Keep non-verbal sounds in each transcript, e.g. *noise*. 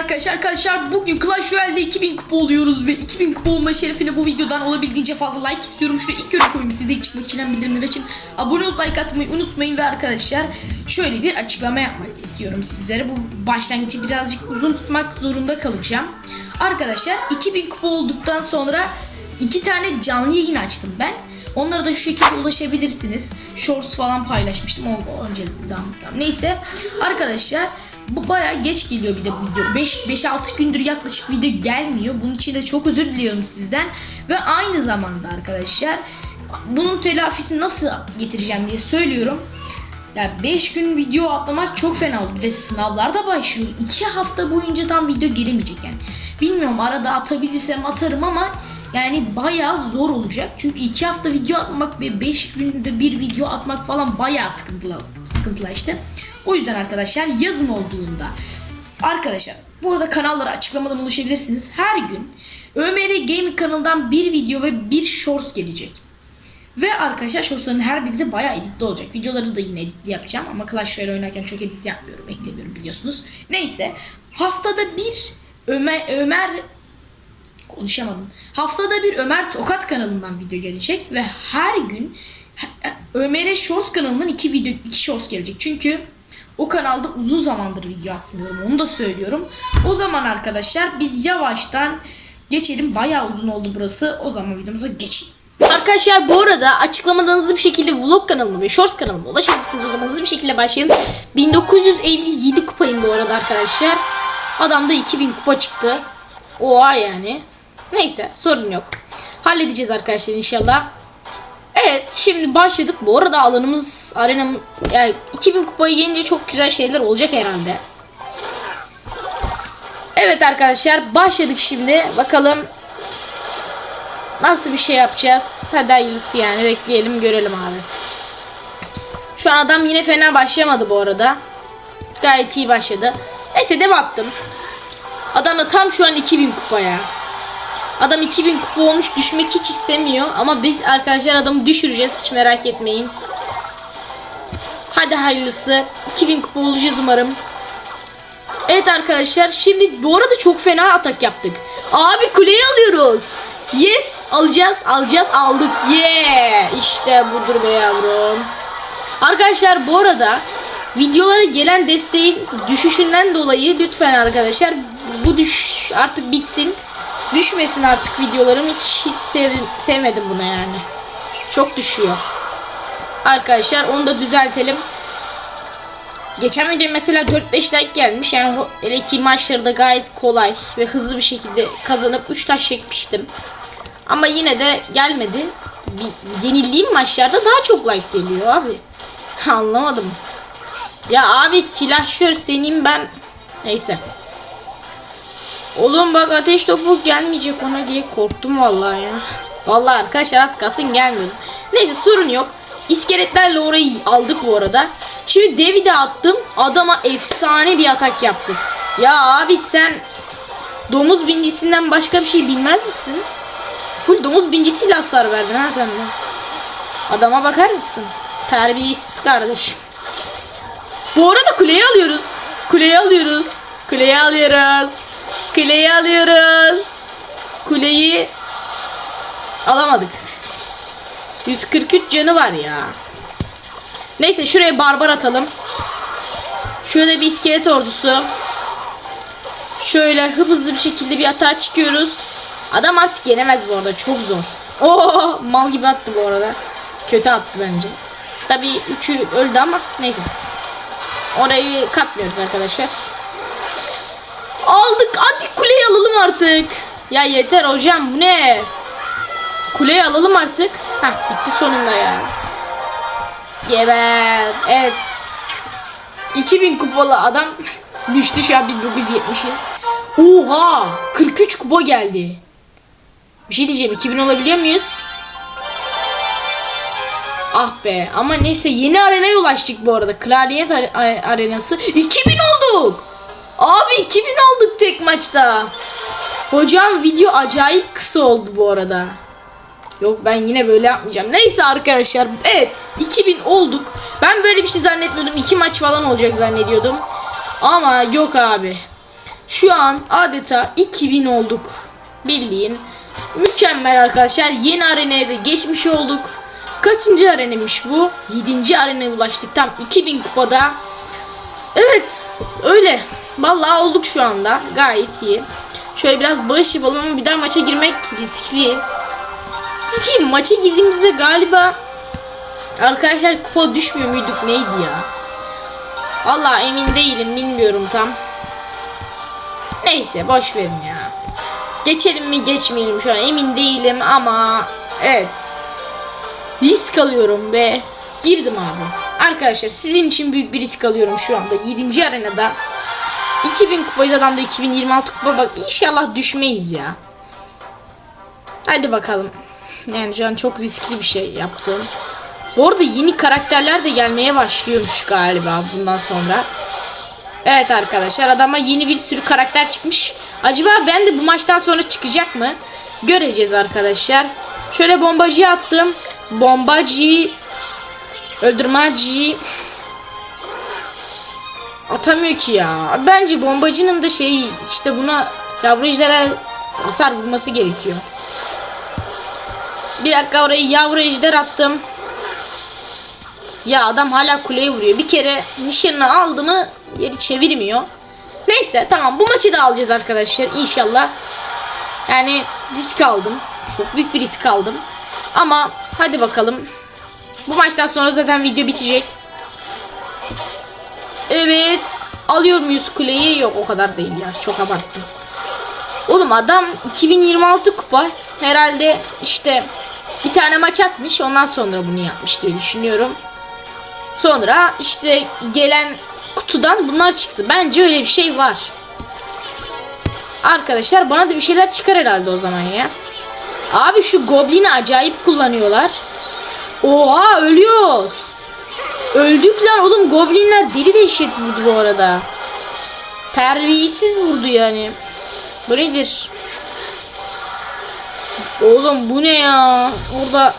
arkadaşlar. Arkadaşlar bugün Clash Royale'de 2000 kupa oluyoruz ve 2000 kupa olma şerefine bu videodan olabildiğince fazla like istiyorum. Şuraya ilk görev koyayım siz de ilk çıkmak için bildirimler için. Abone olup like atmayı unutmayın ve arkadaşlar şöyle bir açıklama yapmak istiyorum sizlere. Bu başlangıcı birazcık uzun tutmak zorunda kalacağım. Arkadaşlar 2000 kupa olduktan sonra iki tane canlı yayın açtım ben. Onlara da şu şekilde ulaşabilirsiniz. Shorts falan paylaşmıştım. O, o öncelikle daha Neyse arkadaşlar bu bayağı geç geliyor bir de video. 5-6 gündür yaklaşık video gelmiyor. Bunun için de çok özür diliyorum sizden. Ve aynı zamanda arkadaşlar bunun telafisini nasıl getireceğim diye söylüyorum. Ya 5 gün video atlamak çok fena oldu. Bir de sınavlar da başlıyor. 2 hafta boyunca tam video gelemeyecek yani. Bilmiyorum arada atabilirsem atarım ama yani bayağı zor olacak. Çünkü 2 hafta video atmak ve 5 günde bir video atmak falan bayağı sıkıntılı, sıkıntılı işte. O yüzden arkadaşlar yazın olduğunda Arkadaşlar bu arada kanallara açıklamadan ulaşabilirsiniz. Her gün ÖMR Gaming kanalından bir video ve bir shorts gelecek. Ve arkadaşlar shortsların her biri de bayağı editli olacak. Videoları da yine editli yapacağım ama Clash Royale oynarken çok edit yapmıyorum, eklemiyorum biliyorsunuz. Neyse haftada bir Ömer, Ömer konuşamadım. Haftada bir Ömer Tokat kanalından video gelecek ve her gün Ömer'e Shorts kanalından iki video, iki Shorts gelecek. Çünkü o kanalda uzun zamandır video atmıyorum. Onu da söylüyorum. O zaman arkadaşlar biz yavaştan geçelim. Bayağı uzun oldu burası. O zaman videomuza geçelim. Arkadaşlar bu arada açıklamadan hızlı bir şekilde vlog kanalıma ve shorts kanalıma ulaşabilirsiniz. O zaman hızlı bir şekilde başlayalım. 1957 kupayım bu arada arkadaşlar. Adamda 2000 kupa çıktı. Oha yani. Neyse sorun yok. Halledeceğiz arkadaşlar inşallah. Evet şimdi başladık. Bu arada alanımız arena yani 2000 kupayı gelince çok güzel şeyler olacak herhalde. Evet arkadaşlar başladık şimdi. Bakalım nasıl bir şey yapacağız. Hadi hayırlısı yani bekleyelim görelim abi. Şu an adam yine fena başlamadı bu arada. Gayet iyi başladı. Neyse dev attım. Adam da tam şu an 2000 kupaya. Adam 2000 kupa olmuş düşmek hiç istemiyor. Ama biz arkadaşlar adamı düşüreceğiz. Hiç merak etmeyin. Hadi hayırlısı. 2000 kupa olacağız umarım. Evet arkadaşlar şimdi bu arada çok fena atak yaptık. Abi kuleyi alıyoruz. Yes alacağız alacağız aldık. Yeah işte budur be yavrum. Arkadaşlar bu arada videolara gelen desteğin düşüşünden dolayı lütfen arkadaşlar bu düş artık bitsin. Düşmesin artık videolarım. Hiç hiç sev, sevmedim buna yani. Çok düşüyor. Arkadaşlar onu da düzeltelim. Geçen video mesela 4-5 like gelmiş. Yani hele ki maçları da gayet kolay ve hızlı bir şekilde kazanıp 3 taş çekmiştim. Ama yine de gelmedi. Bir, yenildiğim maçlarda daha çok like geliyor abi. *laughs* Anlamadım. Ya abi silahşör senin ben. Neyse. Oğlum bak ateş topu gelmeyecek ona diye korktum vallahi ya. Vallahi arkadaşlar az kalsın gelmiyor. Neyse sorun yok. İskeletlerle orayı aldık bu arada. Şimdi devi de attım. Adama efsane bir atak yaptık. Ya abi sen domuz bincisinden başka bir şey bilmez misin? Full domuz bincisiyle hasar verdin ha sen de. Adama bakar mısın? Terbiyesiz kardeşim. Bu arada kuleyi alıyoruz. Kuleyi alıyoruz. Kuleyi alıyoruz. Kuleyi alıyoruz. Kuleyi alamadık. 143 canı var ya. Neyse şuraya barbar atalım. Şöyle bir iskelet ordusu. Şöyle hızlı bir şekilde bir atağa çıkıyoruz. Adam artık yenemez bu arada. Çok zor. Oo, mal gibi attı bu arada. Kötü attı bence. Tabii üçü öldü ama neyse. Orayı katmıyoruz arkadaşlar. Aldık. Hadi kuleyi alalım artık. Ya yeter hocam bu ne? Kuleyi alalım artık. Hah bitti sonunda ya. Geber. Evet. 2000 kupalı adam *laughs* düştü şu an 1970'e. Oha! 43 kupa geldi. Bir şey diyeceğim 2000 olabiliyor muyuz? Ah be ama neyse yeni arenaya ulaştık bu arada. Kraliyet are- arenası. 2000 olduk. Abi 2000 olduk tek maçta. Hocam video acayip kısa oldu bu arada. Yok ben yine böyle yapmayacağım. Neyse arkadaşlar. Evet 2000 olduk. Ben böyle bir şey zannetmiyordum. 2 maç falan olacak zannediyordum. Ama yok abi. Şu an adeta 2000 olduk. Bildiğin. Mükemmel arkadaşlar. Yeni arenaya da geçmiş olduk. Kaçıncı arenemiş bu? 7. arenaya ulaştık. Tam 2000 kupada. Evet öyle. Vallahi olduk şu anda. Gayet iyi. Şöyle biraz bağış yapalım ama bir daha maça girmek riskli. Çünkü maça girdiğimizde galiba arkadaşlar kupa düşmüyor muyduk neydi ya? Vallahi emin değilim bilmiyorum tam. Neyse boş verin ya. Geçelim mi geçmeyelim şu an emin değilim ama evet. Risk alıyorum ve girdim abi. Arkadaşlar sizin için büyük bir risk alıyorum şu anda 7. arenada. 2000 kupayız adamda 2026 kupa bak inşallah düşmeyiz ya. Hadi bakalım. Yani şu an çok riskli bir şey yaptım. Bu arada yeni karakterler de gelmeye başlıyormuş galiba bundan sonra. Evet arkadaşlar adama yeni bir sürü karakter çıkmış. Acaba ben de bu maçtan sonra çıkacak mı? Göreceğiz arkadaşlar. Şöyle bombacı attım. Bombacı öldürmacı atamıyor ki ya. Bence bombacının da şey işte buna yavru hasar vurması gerekiyor. Bir dakika oraya yavru ejder attım. Ya adam hala kuleye vuruyor. Bir kere nişanını aldı mı geri çevirmiyor. Neyse tamam bu maçı da alacağız arkadaşlar inşallah. Yani risk aldım. Çok büyük bir risk aldım. Ama hadi bakalım. Bu maçtan sonra zaten video bitecek. Evet. Alıyor muyuz kuleyi? Yok o kadar değil ya. Çok abarttım. Oğlum adam 2026 kupa. Herhalde işte bir tane maç atmış. Ondan sonra bunu yapmış diye düşünüyorum. Sonra işte gelen kutudan bunlar çıktı. Bence öyle bir şey var. Arkadaşlar bana da bir şeyler çıkar herhalde o zaman ya. Abi şu goblini acayip kullanıyorlar. Oha ölüyoruz. Öldük lan oğlum goblinler deli dehşet vurdu bu arada. Terbiyesiz vurdu yani. Bu nedir? Oğlum bu ne ya? Orada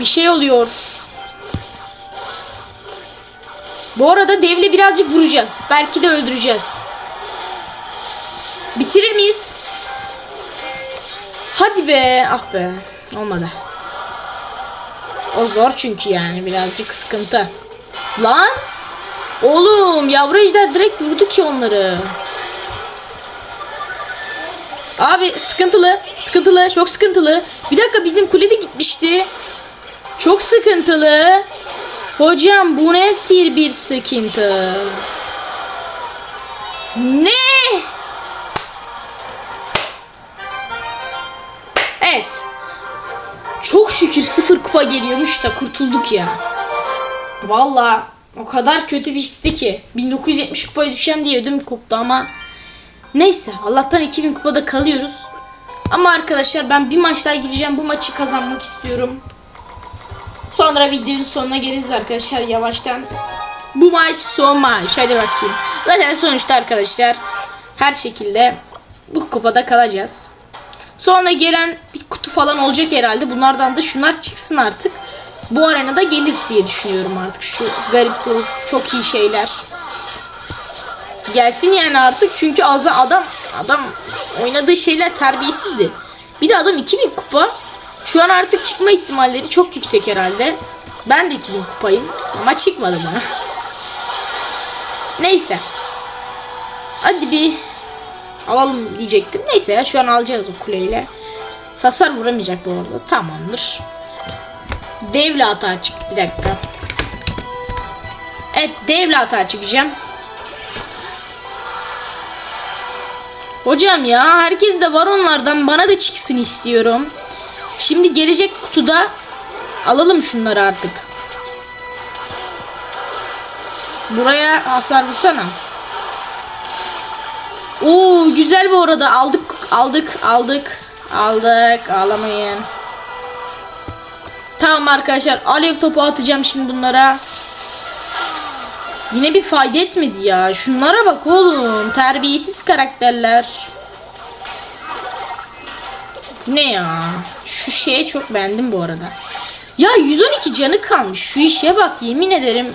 bir şey oluyor. Bu arada devle birazcık vuracağız. Belki de öldüreceğiz. Bitirir miyiz? Hadi be. Ah be. Olmadı. O zor çünkü yani birazcık sıkıntı. Lan. Oğlum yavru ejder direkt vurdu ki onları. Abi sıkıntılı. Sıkıntılı. Çok sıkıntılı. Bir dakika bizim kule de gitmişti. Çok sıkıntılı. Hocam bu ne sir bir sıkıntı. Ne? Evet. Çok şükür sıfır kupa geliyormuş da kurtulduk ya. Valla o kadar kötü bir histi ki. 1970 kupaya düşen diye ödüm koptu ama neyse Allah'tan 2000 kupada kalıyoruz. Ama arkadaşlar ben bir maç daha gireceğim. Bu maçı kazanmak istiyorum. Sonra videonun sonuna geliriz arkadaşlar yavaştan. Bu maç son maç. Hadi bakayım. Zaten sonuçta arkadaşlar her şekilde bu kupada kalacağız. Sonra gelen bir kutu falan olacak herhalde. Bunlardan da şunlar çıksın artık. Bu arenada gelir diye düşünüyorum artık. Şu garip çok iyi şeyler. Gelsin yani artık. Çünkü az adam adam oynadığı şeyler terbiyesizdi. Bir de adam 2000 kupa. Şu an artık çıkma ihtimalleri çok yüksek herhalde. Ben de 2000 kupayım ama çıkmadı bana. Neyse. Hadi bir alalım diyecektim. Neyse ya şu an alacağız o kuleyle. Hasar vuramayacak bu arada. Tamamdır. Devle hata çık. Bir dakika. Evet devle hata çıkacağım. Hocam ya herkes de var onlardan bana da çıksın istiyorum. Şimdi gelecek kutuda alalım şunları artık. Buraya hasar vursana. Oo güzel bu arada aldık aldık aldık aldık ağlamayın. Tamam arkadaşlar alev topu atacağım şimdi bunlara. Yine bir fayda etmedi ya. Şunlara bak oğlum. Terbiyesiz karakterler. Ne ya? Şu şeye çok beğendim bu arada. Ya 112 canı kalmış. Şu işe bak yemin ederim.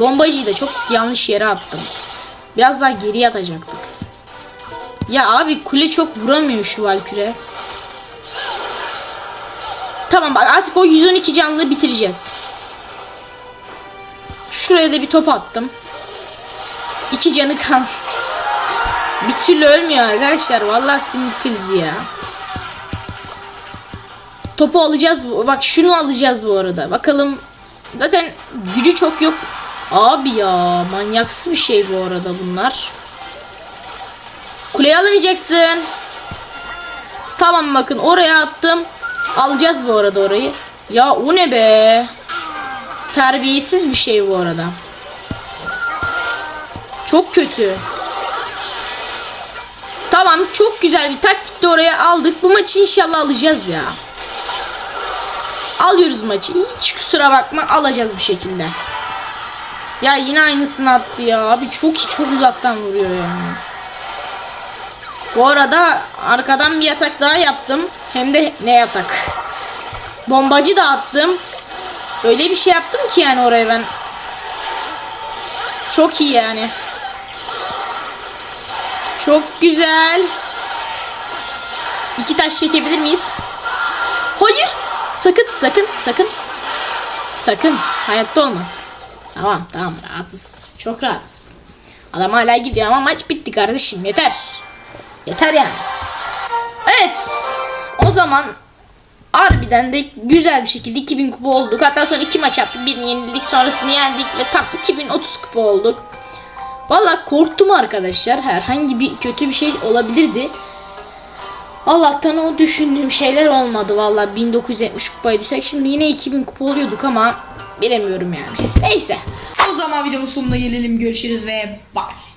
Bombacıyı da çok yanlış yere attım. Biraz daha geriye atacaktık. Ya abi kule çok vuramıyor şu Valküre. Tamam bak artık o 112 canlılığı bitireceğiz. Şuraya da bir top attım. İki canı kaldı. Bir türlü ölmüyor arkadaşlar. Vallahi sinir krizi ya. Topu alacağız. Bak şunu alacağız bu arada. Bakalım. Zaten gücü çok yok. Abi ya manyaksı bir şey bu arada bunlar. Kuleyi alamayacaksın. Tamam bakın oraya attım. Alacağız bu arada orayı. Ya o ne be? Terbiyesiz bir şey bu arada. Çok kötü. Tamam çok güzel bir taktikle oraya aldık. Bu maçı inşallah alacağız ya. Alıyoruz maçı. Hiç kusura bakma alacağız bir şekilde. Ya yine aynısını attı ya. Abi çok çok uzaktan vuruyor yani. Bu arada arkadan bir yatak daha yaptım. Hem de ne yatak. Bombacı da attım. Öyle bir şey yaptım ki yani oraya ben. Çok iyi yani. Çok güzel. İki taş çekebilir miyiz? Hayır. Sakın sakın sakın. Sakın. Hayatta olmaz. Tamam tamam rahatsız. Çok rahatsız. Adam hala gidiyor ama maç bitti kardeşim yeter. Yeter yani. Evet. O zaman harbiden de güzel bir şekilde 2000 kupa olduk. Hatta sonra iki maç yaptık. Birini yenildik sonrasını yendik ve tam 2030 kupa olduk. Valla korktum arkadaşlar. Herhangi bir kötü bir şey olabilirdi. Allah'tan o düşündüğüm şeyler olmadı. Valla 1970 kupaya düşsek şimdi yine 2000 kupa oluyorduk ama bilemiyorum yani. Neyse. O zaman videomuz sonuna gelelim. Görüşürüz ve bye.